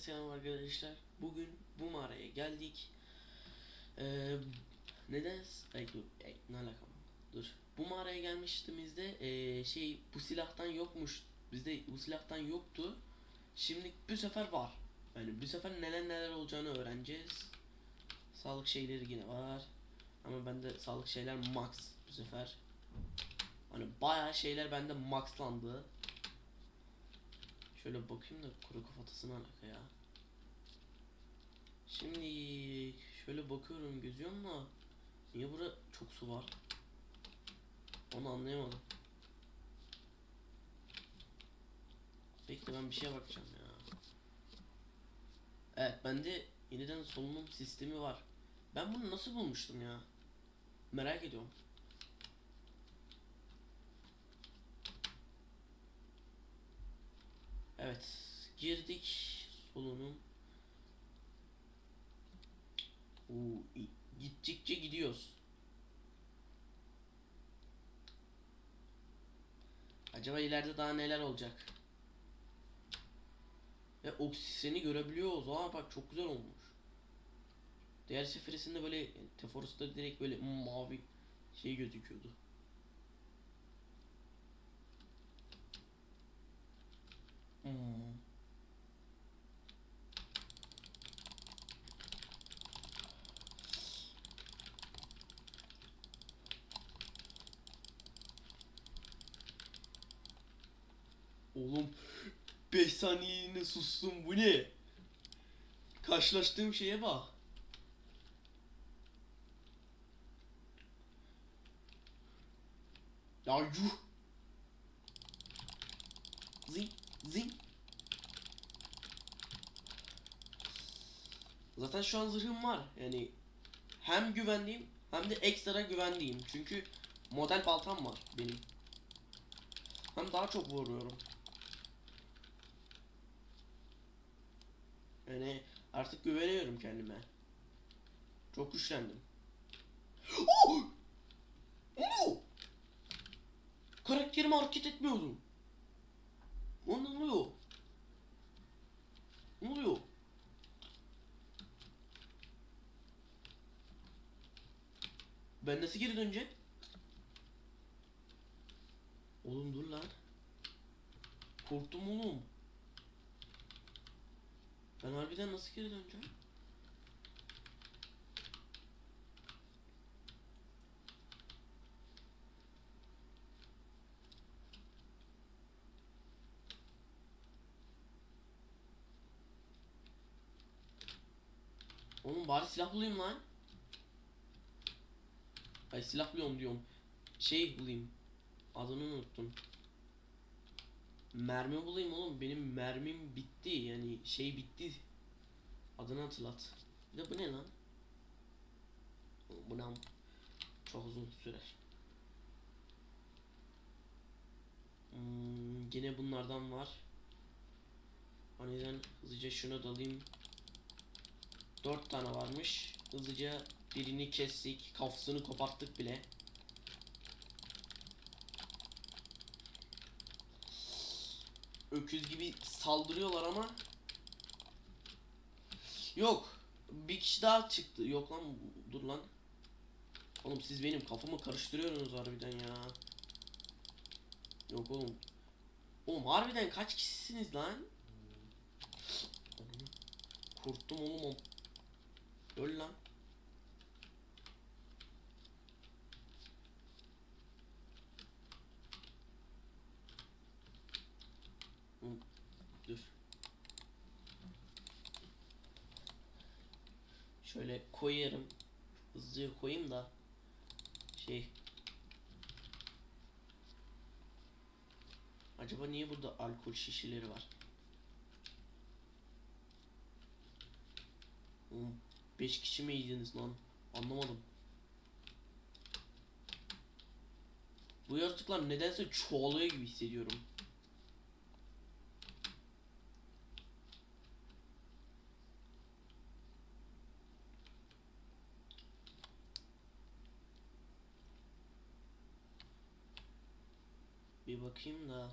selam arkadaşlar. Bugün bu mağaraya geldik. Ee, neden? Ay, dur, ay, ne alakam? Dur. Bu mağaraya gelmiştimizde ee, şey bu silahtan yokmuş. Bizde bu silahtan yoktu. Şimdi bu sefer var. Yani bu sefer neler neler olacağını öğreneceğiz. Sağlık şeyleri yine var. Ama bende sağlık şeyler max bu sefer. Hani bayağı şeyler bende maxlandı. Şöyle bakayım da kuru kafatasına alaka ya. Şimdi şöyle bakıyorum gözüyorum da niye burada çok su var? Onu anlayamadım. Bekle ben bir şeye bakacağım ya. Evet bende yeniden solunum sistemi var. Ben bunu nasıl bulmuştum ya? Merak ediyorum. Evet. Girdik. Solunum. Oo, gittikçe gidiyoruz. Acaba ileride daha neler olacak? Ve oksijeni görebiliyoruz. Aa bak çok güzel olmuş. Diğer seferisinde böyle Teforus'ta direkt böyle mavi şey gözüküyordu. Hmm. Oğlum 5 saniyeliğine sustum bu ne? Karşılaştığım şeye bak. Ya yuh. Zing zing. Zaten şu an zırhım var. Yani hem güvendiğim hem de ekstra güvendiğim. Çünkü model baltam var benim. Hem daha çok vuruyorum. Yani artık güveniyorum kendime. Çok güçlendim. Oh! Oh! Karakterim hareket etmiyordu. O ne oluyor? Ne oluyor? Ben nasıl geri döneceğim? Oğlum dur lan. Korktum oğlum. Ben harbiden nasıl geri döneceğim? Oğlum bari silah bulayım lan. Ay silah buluyorum diyorum. Şey bulayım. Adını unuttum. Mermi bulayım oğlum. Benim mermim bitti. Yani şey bitti. Adını hatırlat. Bir de bu ne lan? Bu ne? Çok uzun sürer. Hmm, yine bunlardan var. O yüzden hızlıca şunu da alayım. Dört tane varmış. Hızlıca birini kestik. Kafasını koparttık bile. Öküz gibi saldırıyorlar ama. Yok. Bir kişi daha çıktı. Yok lan dur lan. Oğlum siz benim kafamı karıştırıyorsunuz harbiden ya. Yok oğlum. Oğlum harbiden kaç kişisiniz lan? Korktum oğlum. Öl lan. Hı, Dur. Şöyle koyarım. Hızlıca koyayım da şey Acaba niye burada alkol şişeleri var? 5 kişi mi yediniz lan? Anlamadım. Bu yaratıklar nedense çoğalıyor gibi hissediyorum. Bir bakayım da.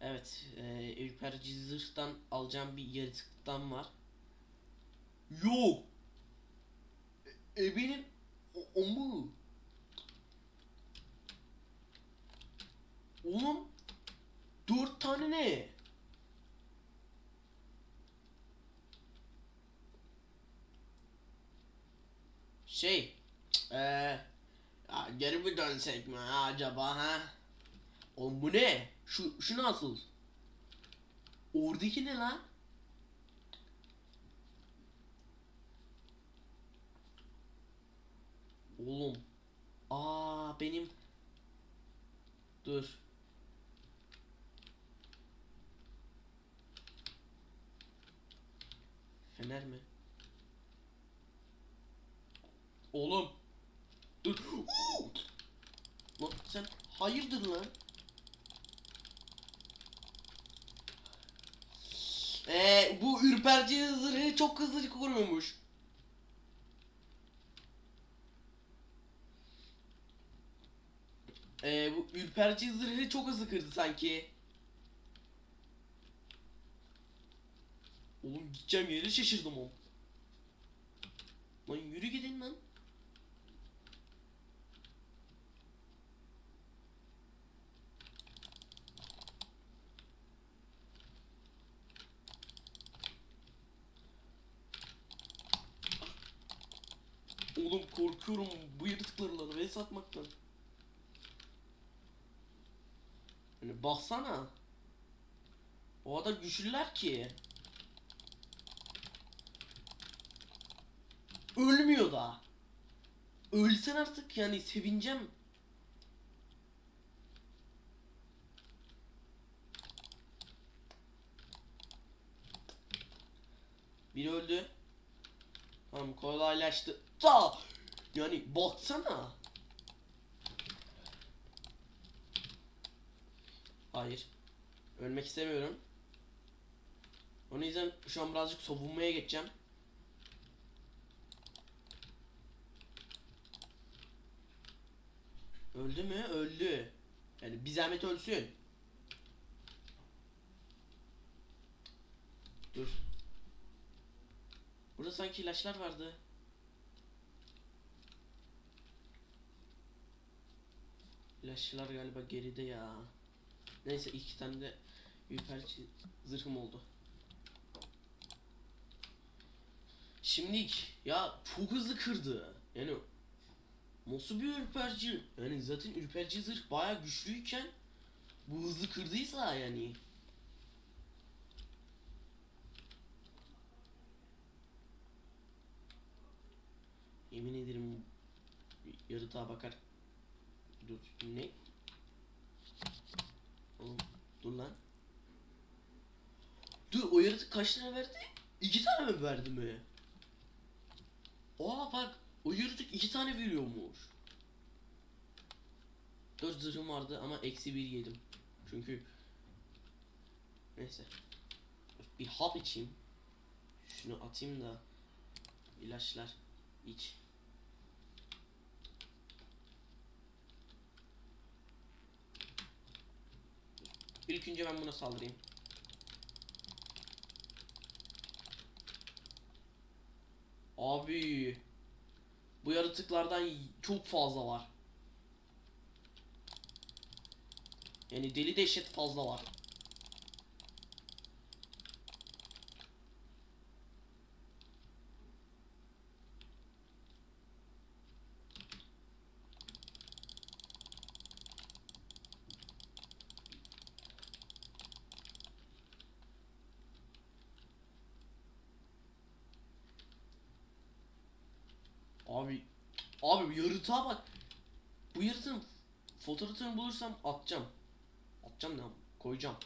Evet, e, ürperci zırhtan alacağım bir yaratıktan var. Yok. E, e, benim o, o mu? Oğlum dört tane ne? Şey, eee geri mi dönsek mi acaba ha? Oğlum bu ne? Şu, şu nasıl? Oradaki ne lan? Oğlum. Aa benim. Dur. Fener mi? Oğlum. Dur. Lan sen hayırdır lan? Ee, bu ürperci zırhı çok hızlı koruyormuş. Ee, bu ürperci zırhı çok hızlı kırdı sanki. Oğlum gideceğim yeri şaşırdım o. Lan yürü gidin lan. Oğlum korkuyorum bu yaratıklarla ve satmaktan. Hani baksana. O kadar güçlüler ki. Ölmüyor da. Ölsen artık yani sevineceğim. Biri öldü. Tamam kolaylaştı. Da yani baksana. Hayır. Ölmek istemiyorum. Onun yüzden şu an birazcık savunmaya geçeceğim. Öldü mü? Öldü. Yani bir zahmet ölsün. Dur. Burada sanki ilaçlar vardı. İlaçlar galiba geride ya. Neyse iki tane de ürperci zırhım oldu. Şimdilik ya çok hızlı kırdı. Yani nasıl bir ürperci? Yani zaten ürperci zırh baya güçlüyken bu hızlı kırdıysa yani. Yemin ederim yaratığa bakar. Dur ne? Oğlum dur lan. Dur o yaratık kaç tane verdi? İki tane mi verdi mi? Aa bak o yaratık iki tane veriyormuş. Dört zırhım vardı ama eksi bir yedim. Çünkü neyse. Bir hap içeyim. Şunu atayım da ilaçlar iç. İlk önce ben buna saldırayım. Abi bu yaratıklardan çok fazla var. Yani deli dehşet fazla var. Abi abi bu yaratığa bak. Bu yaratığın fotoğrafını bulursam atacağım. Atacağım ne koyacağım.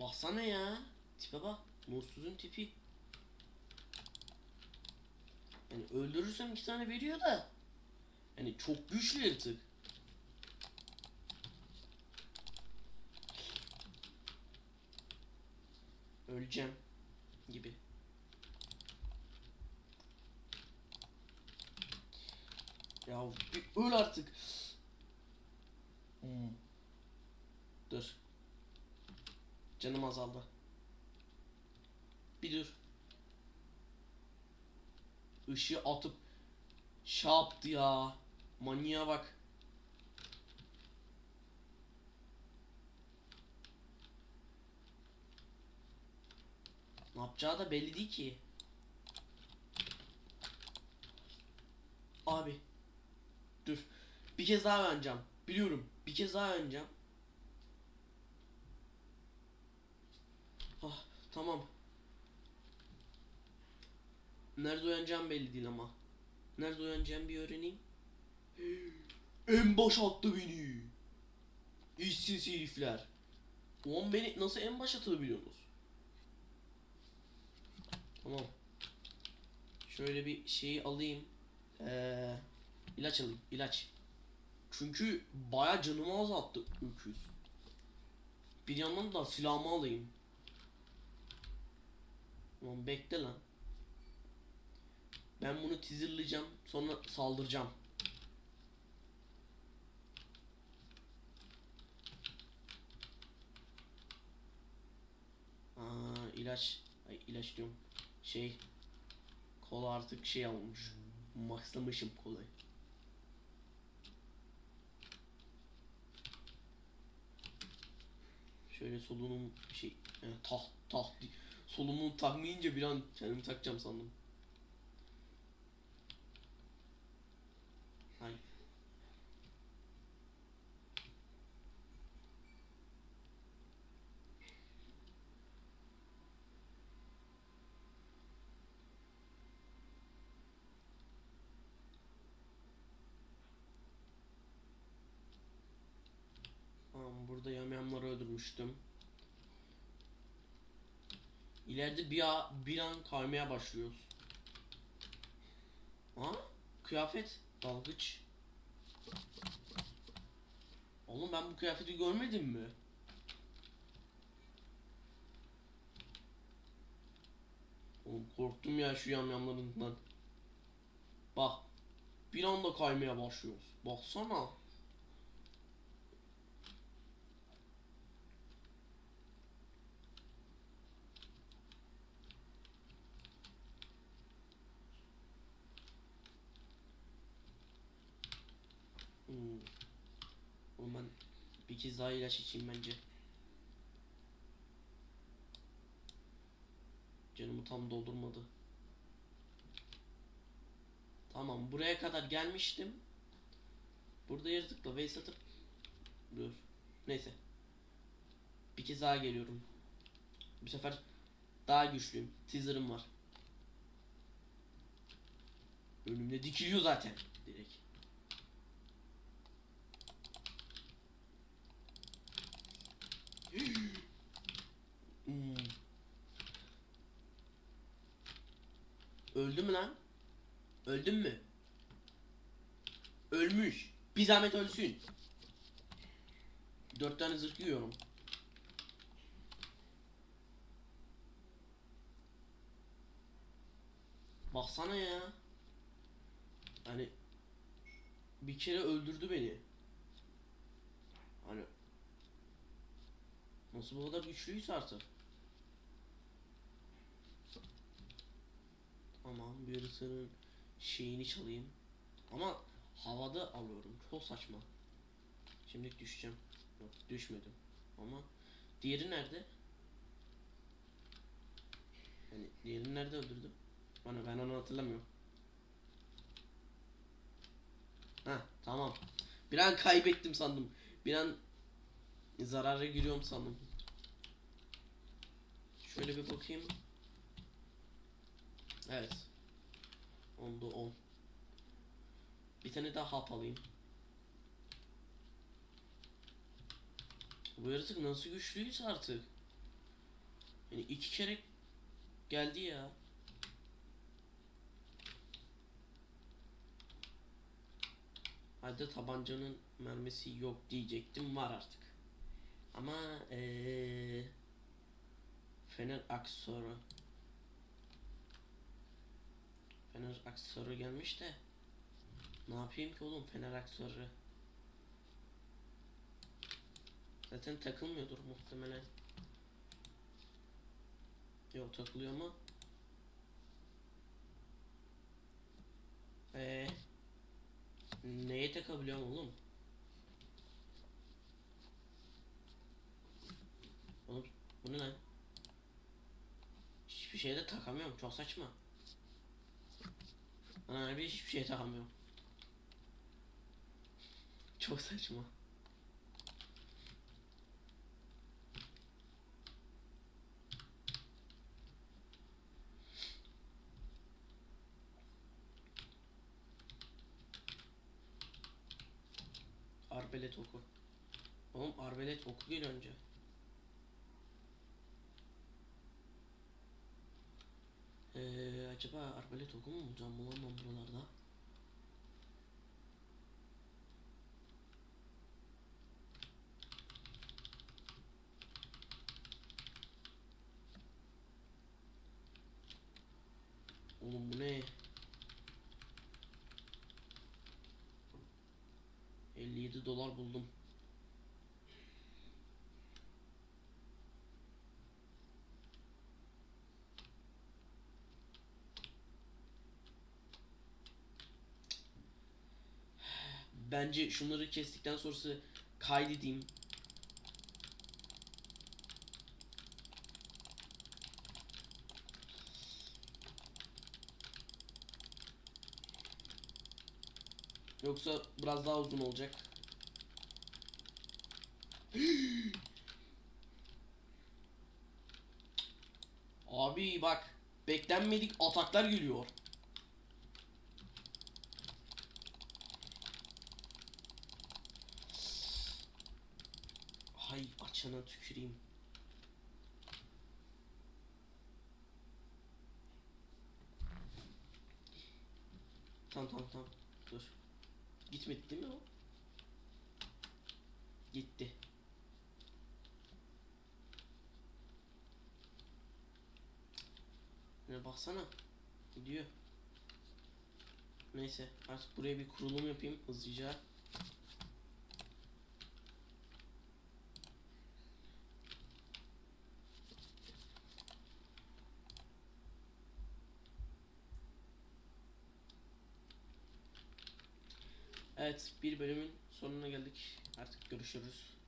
Baksana ya. Tipe bak. Mutsuzun tipi. Yani öldürürsem iki tane veriyor da. Yani çok güçlü yaratık. Öldü. öleceğim gibi. Ya öl artık. Hmm. Dur. Canım azaldı. Bir dur. Işığı atıp şey ya. Manyağa bak. Ne yapacağı da belli değil ki. Abi. Dur. Bir kez daha oynayacağım. Biliyorum. Bir kez daha oynayacağım. Ah tamam. Nerede uyanacağım belli değil ama. Nerede uyanacağım bir öğreneyim. En baş attı beni. İşsiz herifler. Ulan beni nasıl en baş atabiliyorsunuz? Tamam. Şöyle bir şeyi alayım. Ee, ilaç alayım. ilaç. Çünkü baya canımı azalttı öküz. Bir yandan da silahımı alayım. Lan bekle lan. Ben bunu teaserlayacağım. Sonra saldıracağım. Aa, ilaç. Ay ilaç diyorum. Şey. Kola artık şey olmuş. Maxlamışım kolayı. Şöyle solunum şey yani taht taht solunum takmayınca bir an kendimi takacağım sandım. Hay. Tamam yamyamları öldürmüştüm. İleride bir, bir an kaymaya başlıyoruz. Ha? Kıyafet. Dalgıç. Oğlum ben bu kıyafeti görmedim mi? Oğlum korktum ya şu yamyamlarından. Bak. Bir anda kaymaya başlıyoruz. Baksana. Hmm. Oğlum ben bir kez daha ilaç içeyim bence. Canımı tam doldurmadı. Tamam buraya kadar gelmiştim. Burada yaratıkla base atıp Dur. Neyse. Bir kez daha geliyorum. Bu sefer daha güçlüyüm. Teaser'ım var. Önümde dikiliyor zaten. Direkt. Hmm. Öldü mü lan? Öldün mü? Ölmüş. Bir zahmet ölsün. Dört tane zırh yiyorum. Baksana ya. Hani bir kere öldürdü beni. Hani nasıl bu kadar güçlüyse artık. Tamam bir ısırın şeyini çalayım. Ama havada alıyorum. Çok saçma. Şimdi düşeceğim. Yok düşmedim. Ama diğeri nerede? Yani diğerini nerede öldürdüm? Bana ben onu hatırlamıyorum. Ha tamam. Bir an kaybettim sandım. Bir an zarara giriyorum sandım. Şöyle bir bakayım. Evet. Onda 10. Bir tane daha hap alayım. Bu yaratık nasıl güçlüyse artık. Yani iki kere geldi ya. Hadi tabancanın mermisi yok diyecektim var artık. Ama ee, Fener aksesuarı. Fener aksesuarı gelmiş de. Ne yapayım ki oğlum Fener aksesuarı? Zaten takılmıyordur muhtemelen. Yok takılıyor ama. Ee, neye takabiliyorum oğlum? Oğlum bu ne lan? Hiçbir şeye de takamıyorum. Çok saçma. Ben harbi hiçbir şeye takamıyorum. Çok saçma. Arbelet oku. Oğlum arbelet oku gel önce. Ee, acaba arbalet oku mu bulacağım bulamam buralarda. Oğlum bu ne? 57 dolar buldum. Bence şunları kestikten sonrası kaydedeyim. Yoksa biraz daha uzun olacak. Abi bak beklenmedik ataklar geliyor. Tüküreyim. Tamam tamam tamam. Dur. Gitmedi değil mi o? Gitti. Ne baksana. Gidiyor. Neyse artık buraya bir kurulum yapayım hızlıca. Evet bir bölümün sonuna geldik. Artık görüşürüz.